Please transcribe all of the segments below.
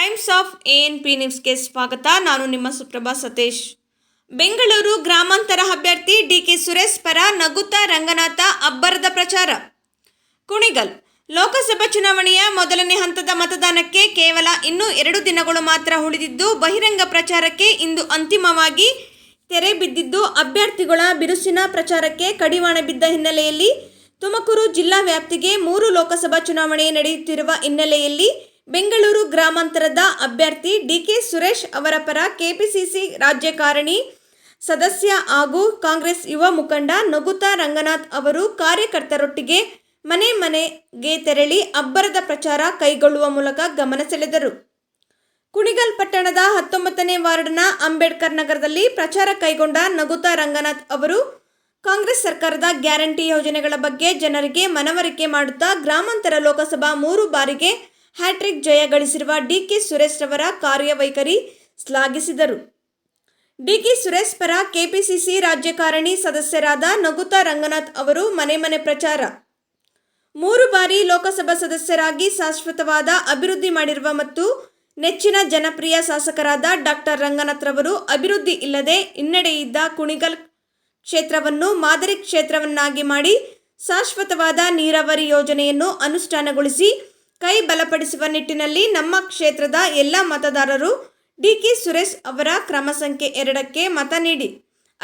Times of N P ನ್ಯೂಸ್ಗೆ ಸ್ವಾಗತ. ನಾನು ನಿಮ್ಮ ಸುಪ್ರಭಾ ಸತೀಶ್. ಬೆಂಗಳೂರು ಗ್ರಾಮಾಂತರ ಅಭ್ಯರ್ಥಿ ಡಿ ಕೆ ಸುರೇಶ್ ಪರ ನಗುತ್ತಾ ರಂಗನಾಥ ಅಬ್ಬರದ ಪ್ರಚಾರ. ಕುಣಿಗಲ್. ಲೋಕಸಭಾ ಚುನಾವಣೆಯ ಮೊದಲನೇ ಹಂತದ ಮತದಾನಕ್ಕೆ ಕೇವಲ ಇನ್ನೂ ಎರಡು ದಿನಗಳು ಮಾತ್ರ ಉಳಿದಿದ್ದು, ಬಹಿರಂಗ ಪ್ರಚಾರಕ್ಕೆ ಇಂದು ಅಂತಿಮವಾಗಿ ತೆರೆ ಬಿದ್ದಿದ್ದು, ಅಭ್ಯರ್ಥಿಗಳ ಬಿರುಸಿನ ಪ್ರಚಾರಕ್ಕೆ ಕಡಿವಾಣ ಬಿದ್ದ ಹಿನ್ನೆಲೆಯಲ್ಲಿ ತುಮಕೂರು ಜಿಲ್ಲಾ ವ್ಯಾಪ್ತಿಗೆ ಮೂರು ಲೋಕಸಭಾ ಚುನಾವಣೆ ನಡೆಯುತ್ತಿರುವ ಹಿನ್ನೆಲೆಯಲ್ಲಿ ಬೆಂಗಳೂರು ಗ್ರಾಮಾಂತರದ ಅಭ್ಯರ್ಥಿ ಡಿಕೆ ಸುರೇಶ್ ಅವರ ಪರ ಕೆಪಿಸಿಸಿ ರಾಜ್ಯಕಾರಣಿ ಸದಸ್ಯ ಹಾಗೂ ಕಾಂಗ್ರೆಸ್ ಯುವ ಮುಖಂಡ ನಗುತಾ ರಂಗನಾಥ್ ಅವರು ಕಾರ್ಯಕರ್ತರೊಟ್ಟಿಗೆ ಮನೆ ಮನೆಗೆ ತೆರಳಿ ಅಬ್ಬರದ ಪ್ರಚಾರ ಕೈಗೊಳ್ಳುವ ಮೂಲಕ ಗಮನ ಸೆಳೆದರು. ಕುಣಿಗಲ್ ಪಟ್ಟಣದ ಹತ್ತೊಂಬತ್ತನೇ ವಾರ್ಡ್ನ ಅಂಬೇಡ್ಕರ್ ನಗರದಲ್ಲಿ ಪ್ರಚಾರ ಕೈಗೊಂಡ ನಗುತಾ ರಂಗನಾಥ್ ಅವರು ಕಾಂಗ್ರೆಸ್ ಸರ್ಕಾರದ ಗ್ಯಾರಂಟಿ ಯೋಜನೆಗಳ ಬಗ್ಗೆ ಜನರಿಗೆ ಮನವರಿಕೆ ಮಾಡುತ್ತಾ ಗ್ರಾಮಾಂತರ ಲೋಕಸಭಾ ಮೂರು ಬಾರಿಗೆ ಹ್ಯಾಟ್ರಿಕ್ ಜಯ ಗಳಿಸಿರುವ ಡಿಕೆ ಸುರೇಶ್ ರವರ ಕಾರ್ಯವೈಖರಿ ಶ್ಲಾಘಿಸಿದರು. ಡಿಕೆ ಸುರೇಶ್ ಪರ ಕೆಪಿಸಿಸಿ ರಾಜ್ಯಕಾರಣಿ ಸದಸ್ಯರಾದ ನಗುತಾ ರಂಗನಾಥ್ ಅವರು ಮನೆ ಮನೆ ಪ್ರಚಾರ. ಮೂರು ಬಾರಿ ಲೋಕಸಭಾ ಸದಸ್ಯರಾಗಿ ಶಾಶ್ವತವಾದ ಅಭಿವೃದ್ಧಿ ಮಾಡಿರುವ ಮತ್ತು ನೆಚ್ಚಿನ ಜನಪ್ರಿಯ ಶಾಸಕರಾದ ಡಾಕ್ಟರ್ ರಂಗನಾಥ್ ರವರು ಅಭಿವೃದ್ಧಿ ಇಲ್ಲದೆ ಹಿನ್ನಡೆಯಿದ್ದ ಕುಣಿಗಲ್ ಕ್ಷೇತ್ರವನ್ನು ಮಾದರಿ ಕ್ಷೇತ್ರವನ್ನಾಗಿ ಮಾಡಿ ಶಾಶ್ವತವಾದ ನೀರಾವರಿ ಯೋಜನೆಯನ್ನು ಅನುಷ್ಠಾನಗೊಳಿಸಿ ಕೈ ಬಲಪಡಿಸುವ ನಿಟ್ಟಿನಲ್ಲಿ ನಮ್ಮ ಕ್ಷೇತ್ರದ ಎಲ್ಲ ಮತದಾರರು ಡಿ ಕೆ ಸುರೇಶ್ ಅವರ ಕ್ರಮ ಸಂಖ್ಯೆ ಎರಡಕ್ಕೆ ಮತ ನೀಡಿ.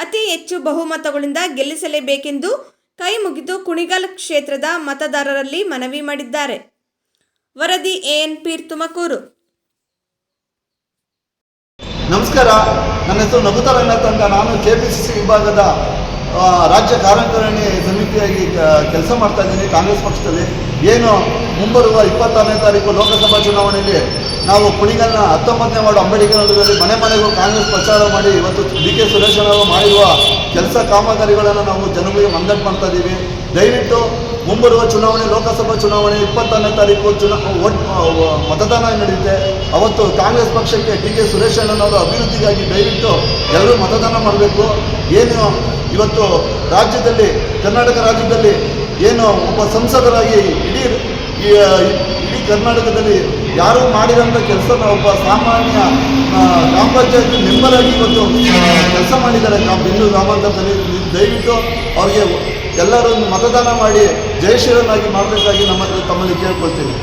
ಅತಿ ಹೆಚ್ಚು ಬಹುಮತಗಳಿಂದ ಗೆಲ್ಲಿಸಲೇಬೇಕೆಂದು ಕೈ ಮುಗಿದು ಕುಣಿಗಲ್ ಕ್ಷೇತ್ರದ ಮತದಾರರಲ್ಲಿ ಮನವಿ ಮಾಡಿದ್ದಾರೆ. ವರದಿ ಎಎನ್ ಪೀರ್ ತುಮಕೂರು. ನಮಸ್ಕಾರ. ನನ್ನ ಹೆಸರು ನಗುತಾ ರಂಗನಾಥ್ ಅಂತ. ನಾನು ಕೆ ಪಿ ಸಿ ಸಿ ವಿಭಾಗದ ರಾಜ್ಯ ಕಾರ್ಯಕಾರಿಣಿ ಸಮಿತಿಯಾಗಿ ಕೆಲಸ ಮಾಡ್ತಾ ಇದ್ದೀನಿ ಕಾಂಗ್ರೆಸ್ ಪಕ್ಷದಲ್ಲಿ. ಏನು ಮುಂಬರುವ ಇಪ್ಪತ್ತಾರನೇ ತಾರೀಕು ಲೋಕಸಭಾ ಚುನಾವಣೆಯಲ್ಲಿ ನಾವು ಕುಣಿಗಲ್ನ ಹತ್ತೊಂಬತ್ತನೇ ವಾರ್ಡ್ ಅಂಬೇಡ್ಕರ್ ನಗರದಲ್ಲಿ ಮನೆ ಮನೆಗೂ ಕಾಂಗ್ರೆಸ್ ಪ್ರಚಾರ ಮಾಡಿ ಇವತ್ತು ಡಿ ಕೆ ಸುರೇಶ್ ಅವರು ಮಾಡಿರುವ ಕೆಲಸ ಕಾಮಗಾರಿಗಳನ್ನು ನಾವು ಜನಗಳಿಗೆ ಮಂದಟ್ ಮಾಡ್ತಾ ಇದ್ದೀವಿ ದಯವಿಟ್ಟು ಮುಂಬರುವ ಚುನಾವಣೆ, ಲೋಕಸಭಾ ಚುನಾವಣೆ ಇಪ್ಪತ್ತಾರನೇ ತಾರೀಕು ಚುನಾ ಒಟ್ ಮತದಾನ ನಡೆಯುತ್ತೆ. ಅವತ್ತು ಕಾಂಗ್ರೆಸ್ ಪಕ್ಷಕ್ಕೆ ಡಿ ಕೆ ಸುರೇಶ್ ಅಣ್ಣನವರು ಅಭಿವೃದ್ಧಿಗಾಗಿ ದಯವಿಟ್ಟು ಎಲ್ಲರೂ ಮತದಾನ ಮಾಡಬೇಕು. ಏನು ಇವತ್ತು ರಾಜ್ಯದಲ್ಲಿ, ಕರ್ನಾಟಕ ರಾಜ್ಯದಲ್ಲಿ ಏನು ಒಬ್ಬ ಸಂಸದರಾಗಿ ಇಡೀ ಇಡೀ ಕರ್ನಾಟಕದಲ್ಲಿ ಯಾರೂ ಮಾಡಿದಂಥ ಕೆಲಸನ ಒಬ್ಬ ಸಾಮಾನ್ಯ ಗ್ರಾಮ ಪಂಚಾಯತ್ ಮೆಂಬರ್ ಆಗಿ ಇವತ್ತು ಕೆಲಸ ಮಾಡಿದ್ದಾರೆ. ಬೆಂಗಳೂರು ಗ್ರಾಮಾಂತರದಲ್ಲಿ ದಯವಿಟ್ಟು ಅವರಿಗೆ ಎಲ್ಲರೂ ಮತದಾನ ಮಾಡಿ ಜಯಶೀಲನಾಗಿ ಮಾಡಬೇಕಾಗಿ ನಮ್ಮ ತಮ್ಮಲ್ಲಿ ಕೇಳ್ಕೊಳ್ತೀನಿ.